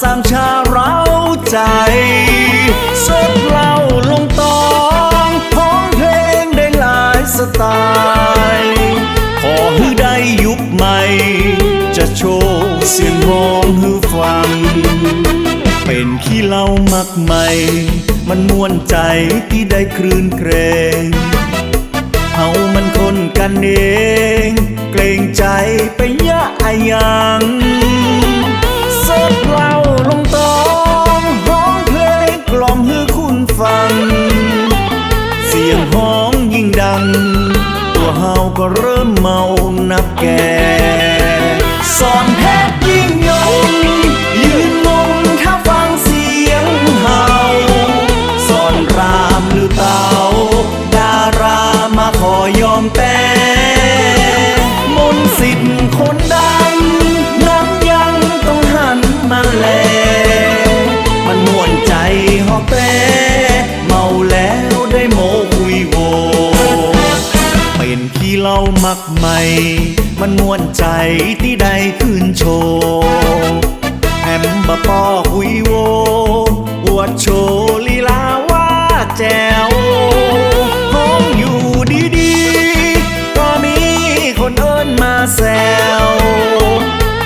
สร้างชาเราใจสดเล่าลงตองพ้องเพลงได้หลายสไตล์ขอให้ได้ยุคใหม่ จะโชว์เสียงร้องหือฟัง เป็นขี้เล่ามักใหม่ มันม่วนใจที่ได้คลื่นเกรงเฮามันคนกันเอง เกรงใจไปยะอายัง เหาลงตองร้องเพลงกล่อมให้คุณฟัง เสียงห้องยิ่งดัง ตัวเฮาก็เริ่มเมานับแก่ซ้อนามักใหม่ มันม่วนใจที่ได้ขึ้นโชว์แอมบะปอคุยโวอวดโชว์ลีลาว่าแจ๋วห้องอยู่ดีๆ ก็มีคนเอิ้นมาแซว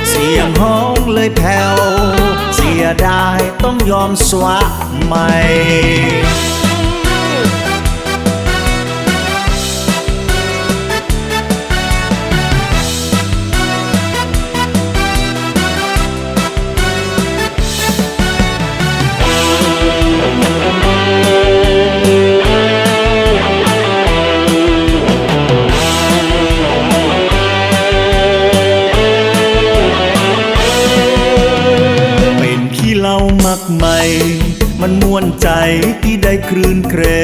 เสียงห้องเลยแผ่ว เสียดายต้องยอมสวะใหม่ green.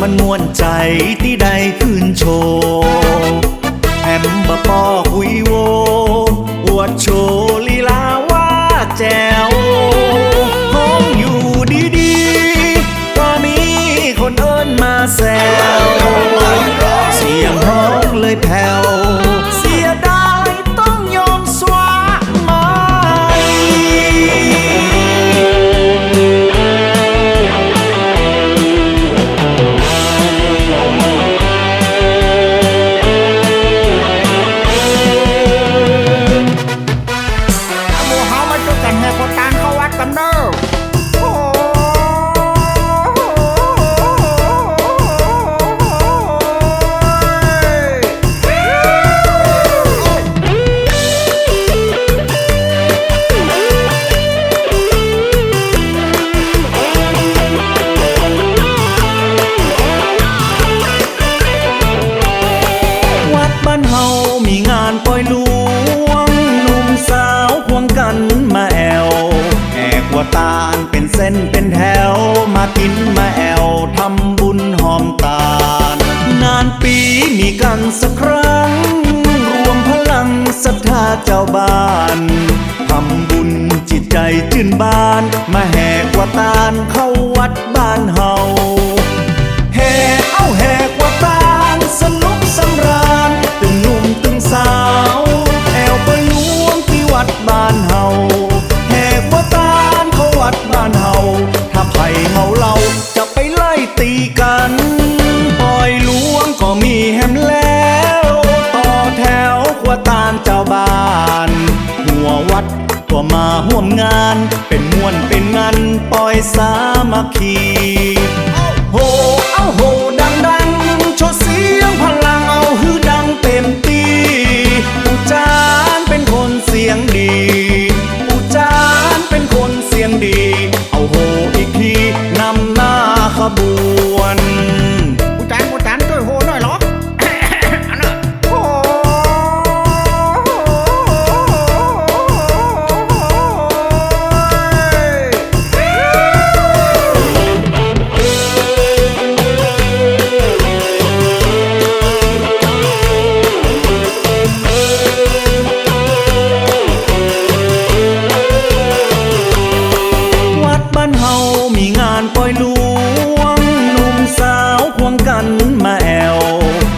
มันม่วนใจที่ได้ขึ้นโชว์แอมบะปอคุยโวอวดโชว์ลีลาว่าแจ๋วห้องอยู่ดีๆ ก็มีคนเอิ้นมาแซ 千八。ันมาแอว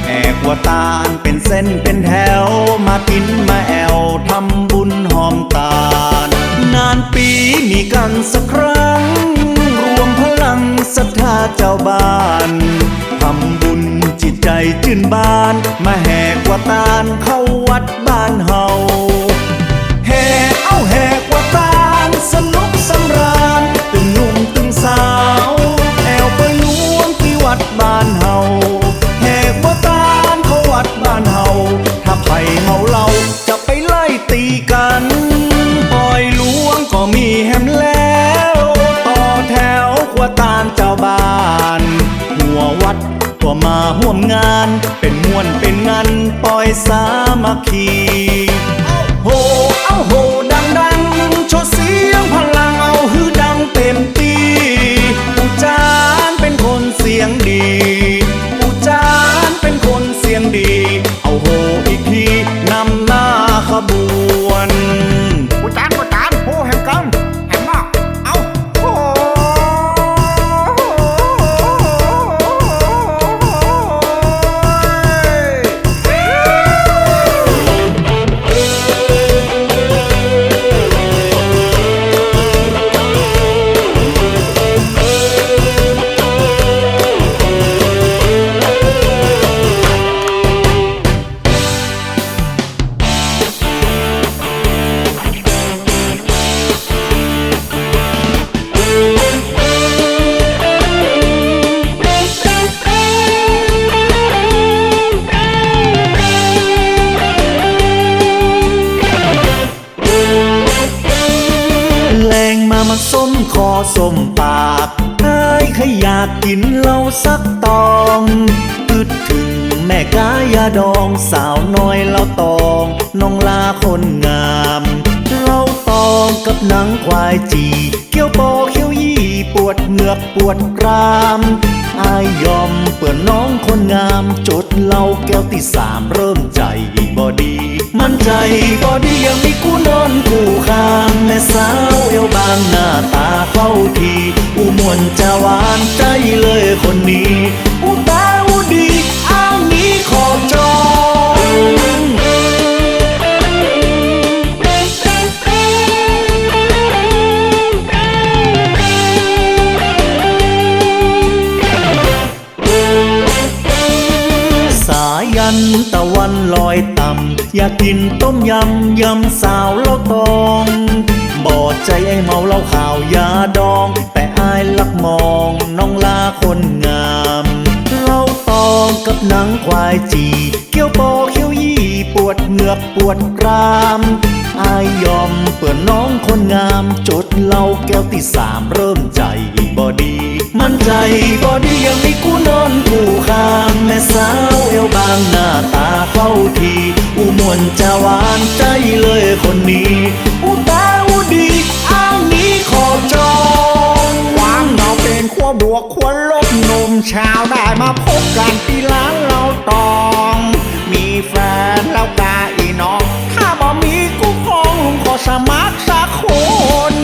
แอกว่าตาลเป็นเส้นเป็นแถว มากินมาแอวทำบุญหอมตาล นานปีมีกันสักครั้ง รวมพลังศรัทธาเจ้าบ้านทำบุญจิตใจจื่นบาน มาแหกว่าตาลเข้า เป็นมวนเป็นงันปล่อยสามัคคี คอส้มปากไอ้ขอยากกินเหล้าสักตองคิดถึงแม่กายาดองสาวน้อยเล้าตอง น้องลาคนงามเล้าตองกับหนังควายจี เกี้ยวปอเขี้ยวยี่ ปวดเหงือกปวดกรามอายยอมเปื่อนน้องคนงาม จดเหล้าแก้วที่สามเริ่มใจบอดี มั่นใจบอดียังมีกูนอนกูข้างแม่สาวเอวบางหน้าตาเข้าที อุมวนจะหวานใจเลยคนนี้อุตา กกินต้มยำยำสาวเล่าตองบอดใจไอ้เมาเหล้าข่าวยาดอง แต่อายลักมองน้องลาคนงามเล้าตองกับหนังควายจีเกี้ยวปอเขี้ยวยี่ปวดเหงือกปวดกรามอายยอมเปื่อนน้องคนงาม จดเหล้าแก้วที่สามเริ่มใจบอดี มั่นใจบอดี้ยังมีกูนอนคู่ข้างแม่สาวเอวบางหน้าตาเข้าทีอุมวนจะหวานใจเลยคนนี้อุตาอุดีอ้างนี้ขอจองความเราเป็นขั้วบวกขั้วลบหนุ่มชาวได้มาพบกันที่ร้านเราตอง มีแฟนแล้วกาอีน้อง ถ้าบ่มีกูคงลุงขอสมัครสักคน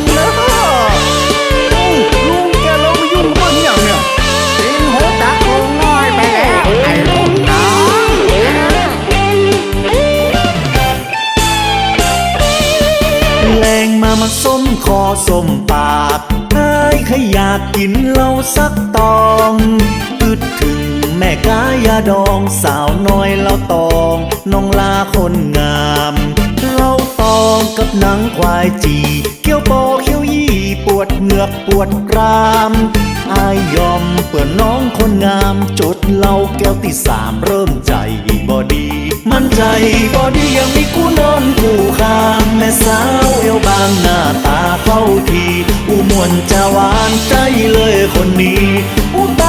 อส้มปากไอ้ขอยากกินเหล้าสักตองคิดถึงแม่กายาดองสาวน้อยเล่าตองน้องลาคนงามเล่าตองกับหนังควายจีเกี้ยวปอเขี้ยวยี่ปวดเหงือกปวดกรามอายยอมเปื่อนน้องคนงามจดเหล้าแก้วที่สามเริ่มใจบอดี มั่นใจบอดียังมีกูนอนกูข้างแม่สาวเอวบางหน้าตาเข้าที อุมวนจะหวานใจเลยคนนี้อุต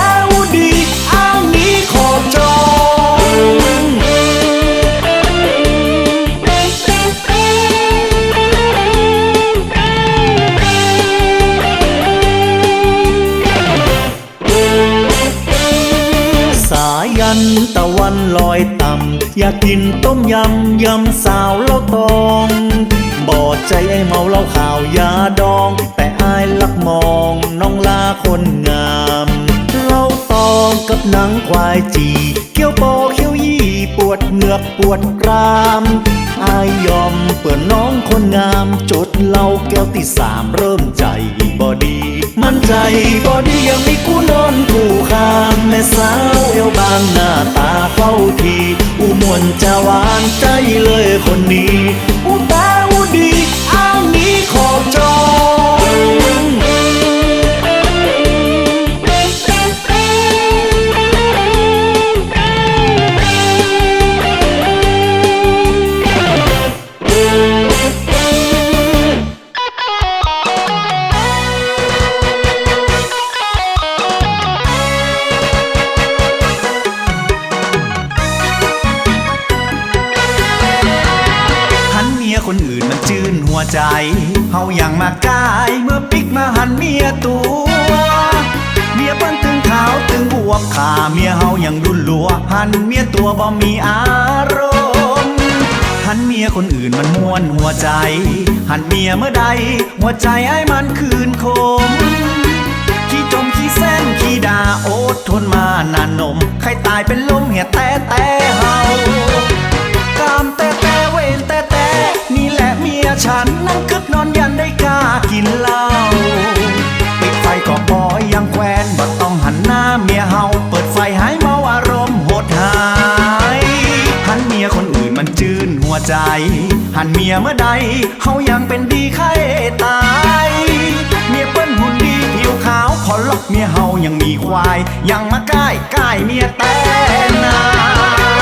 ตะวันลอยต่ำ อยากกินต้มยำยำสาวเล่าตอง บอดใจไอ้เมาเล้าข่าวยาดอง แต่อายลักมองน้องลาคนงามเล้าตองกับหนังควายจีเขี้ยวโปเขี้ยวยี่ปวดเหงือกปวดกรามอายยอมเปื่อน้องคนงามจดเล้าแก้วที่สามเริ่มใจ บ่ดี มันใจบอดียังมีกูนอนกูคามแม่สาวเอวบางหน้าตาเฝ้าทีอุมวนจะหวานใจเลยคนนี้อูตาอูดีอ้างนี้ขอจอ ใจเฮาอย่างมากายเมื่อปิกมาหันเมียตัว เมียเปิ้นตึงขาวตึงบวกขาเมียเฮาอย่างรุนลัว หันเมียตัวบ่มีอารมณ์หันเมียคนอื่นมันม่วนหัวใจ หันเมียเมื่อใด หัวใจไอ้มันคืนคมขี้จมขี้แซนขี้ดาโอดทนมานานนม ใครตายเป็นลมเหี่ยแต่แต่เฮา เฮายังเป็นดีไข้ตาย เมียเปิ้นหุ่นดีผิวขาวขอล็อกเมียเฮายังมีควาย ยังมาใกล้ใกล้เมียแต่นา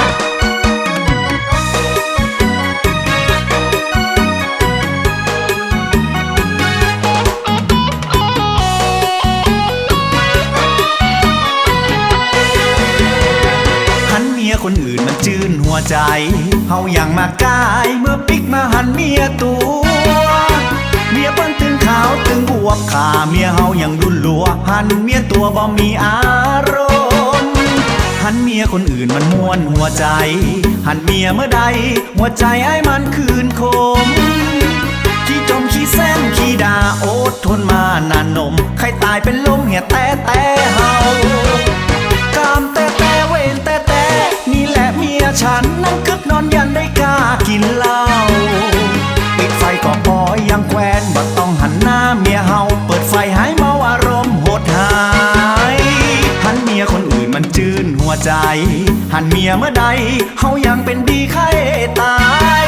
คนอื่นมันจื้นหัวใจ เฮาอย่างมากายเมื่อปิกมาหันเมียตัว เมียเปิ้นตึงขาวตึงบวกขาเมียเฮาอย่างรุนลัว หันเมียตัวบ่มีอารมณ์หันเมียคนอื่นมันม่วนหัวใจ หันเมียเมื่อใด หัวใจไอ้มันคืนคมขี้จมขี้แซนขี้ดาโอดทนมานานนม ใครตายเป็นลมเหี่ยแต่แต่เฮา ฉันนั่งกึกนอนยันได้กล้ากินเหล้าปิดไฟก็พอยังแควนบ่ต้องหันหน้าเมียเฮาเปิดไฟหายเมาอารมณ์โหดหายหันเมียคนอื่นมันจืนหัวใจ หันเมียเมื่อใดเฮายังเป็นดีไข้ตาย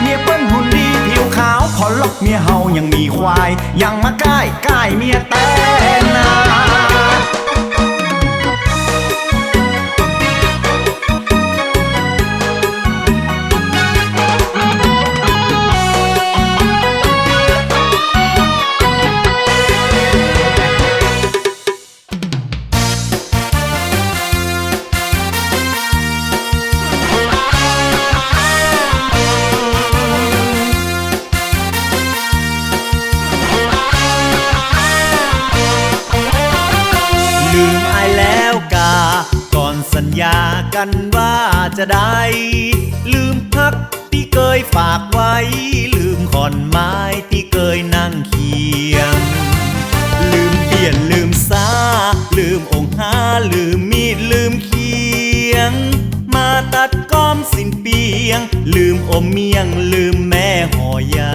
เมียเปิ้นหุ่นดีผิวขาวขอล็อกเมียเฮายังมีควาย ยังมาใกล้ใกล้เมียแต่นา จะได้ ลืมพักที่เคยฝากไว้ ลืมขอนไม้ที่เคยนั่งเคียง ลืมเปลี่ยนลืมซาลืมองค์หาลืมมีดลืมเคียง มาตัดก้อมสิ้นเปียง ลืมอมเมียง ลืมแม่หอยา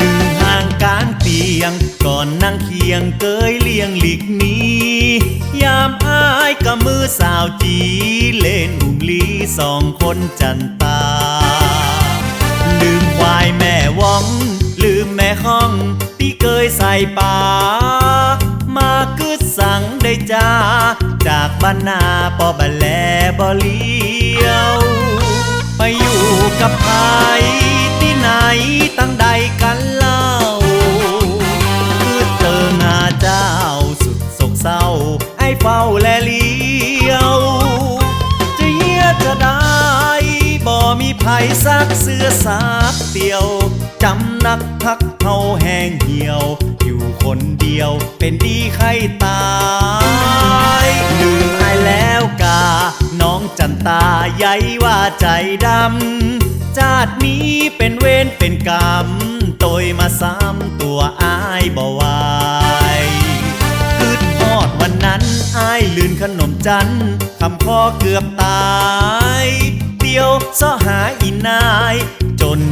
ลืมห่างกางเตียง ก่อนนั่งเคียงเกยเลียงหลีกนี้ ยามอายกับมือสาวจีเล่นอุ้มลีสองคนจันตา ลืมควายแม่วอง ลืมแม่ห้องที่เคยใส่ป่า มากึดสั่งได้จ้า จากบ้านนาปอบะแลบ่เลี้ยวไปอยู่กับใครที่ไหนตั้งใดกันเล่าักเสื้อซักเตียว จำนักพักเฮาแห้งเหี่ยว อยู่คนเดียวเป็นดีใครตายลืมอแล้วกา น้องจันตาใยว่าใจดำ จาดนี้เป็นเวรเป็นกรรมตยมาซ้ำตัวอายบ่ไหวคืดฮอดวันนั้นอายลืนขนมจันคำพ่อเกือบตาย เดียวเสาะ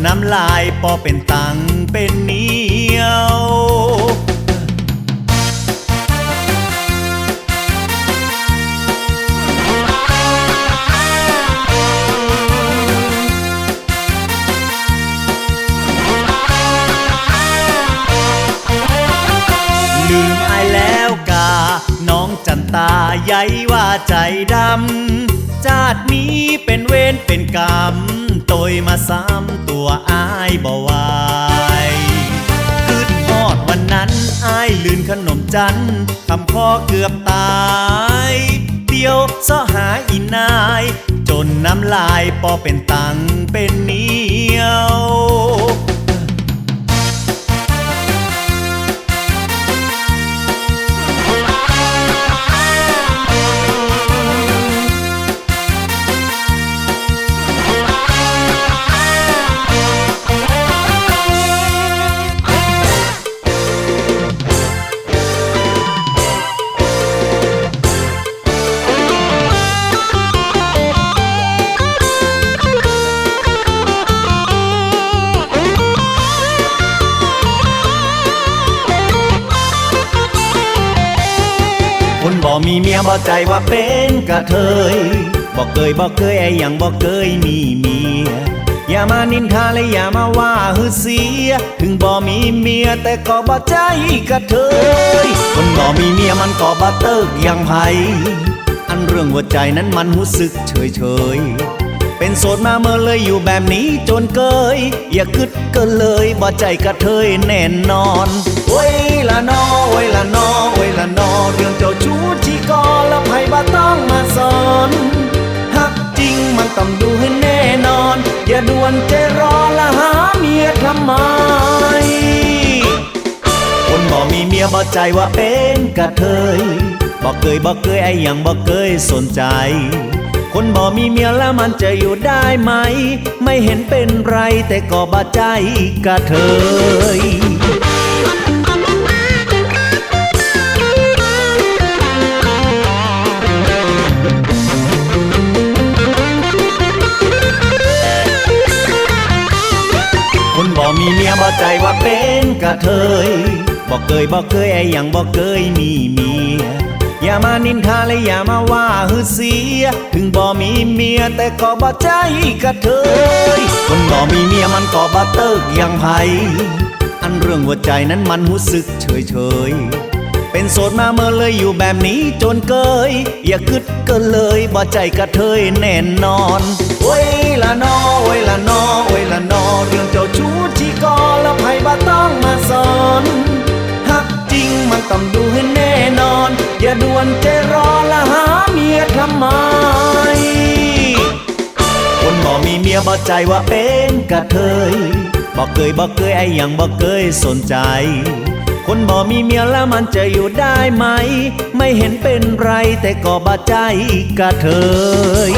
น้ำลายปอเป็นตังเป็นเหนียวลืมอแล้วกาน้องจันตาใยว่าใจดำจาดนี้เป็นเวรเป็นกรรม ตยมาซ้ำตัวอายบ่ไหวคืดทอดวันนั้นอายลืนขนมจันทร์คำพ่อเกือบตายเดียวเสาะหาอีนาย จนน้ำลายปอเป็นตังเป็นเนียว มีเมียบ่ใจว่าเป็นกะเทยบอกเคยบอกเคยไอ้ยังบอกเคยมีเมีย อย่ามานินทาและอย่ามาว่าหือเสีย ถึงบ่มีเมียแต่ก็บ่ใจกะเทยคนบ่มีเมียมันก็บ่เติกอยังไผอันเรื่องหัวใจนั้นมันรู้สึกเฉยเฉยเป็นโสดมาเมื่อเลยอยู่แบบนี้จนเกย อย่าคิดกินเลยบ่ใจกะเทยแน่นอนโอ้ยละนอโอ้ยละนอโอ้ยละ ต้องดูให้แน่นอน อย่าด่วนใจรอละหาเมียทำไม คนบ่มีเมียบ่ใจว่าเป็นกะเทยบ่เคยบ่เคยไอ้ยังบ่เคยสนใจ คนบ่มีเมียแล้วมันจะอยู่ได้ไหม ไม่เห็นเป็นไรแต่ก็บ่ใจกะเทย มีเมียบ่ใจว่าเป็นกะเทยบ่เคยบ่เคยไอ้ยังบ่เคยมีเมีย อย่ามานินทาและอย่ามาว่าหือเสีย ถึงบ่มีเมียแต่ก็บ่ใจกะเทยคนบ่มีเมียมันก็บ่เติกอยังไผอันเรื่องหัวใจนั้นมันรู้สึกเฉยเฉยเป็นโสดมาเมื่อเลยอยู่แบบนี้จนเกย อย่าคิดกินเลยบ่ใจกะเทยแน่นอนโอ้ยละนอโอ้ยละนอโอ้ยละนอเรื่องจ แล้วไผบ่ต้องมาสอนหักจริงมันต้องดูให้แน่นอน อย่าด่วนใจรอละหาเมียทำไม คนบ่มีเมียบ่ใจว่าเป็นกะเทยบ่เคยบ่เคยไอ้ยังบ่เคยสนใจ คนบ่มีเมียแล้วมันจะอยู่ได้ไหม ไม่เห็นเป็นไรแต่ก็บ่ใจกะเทย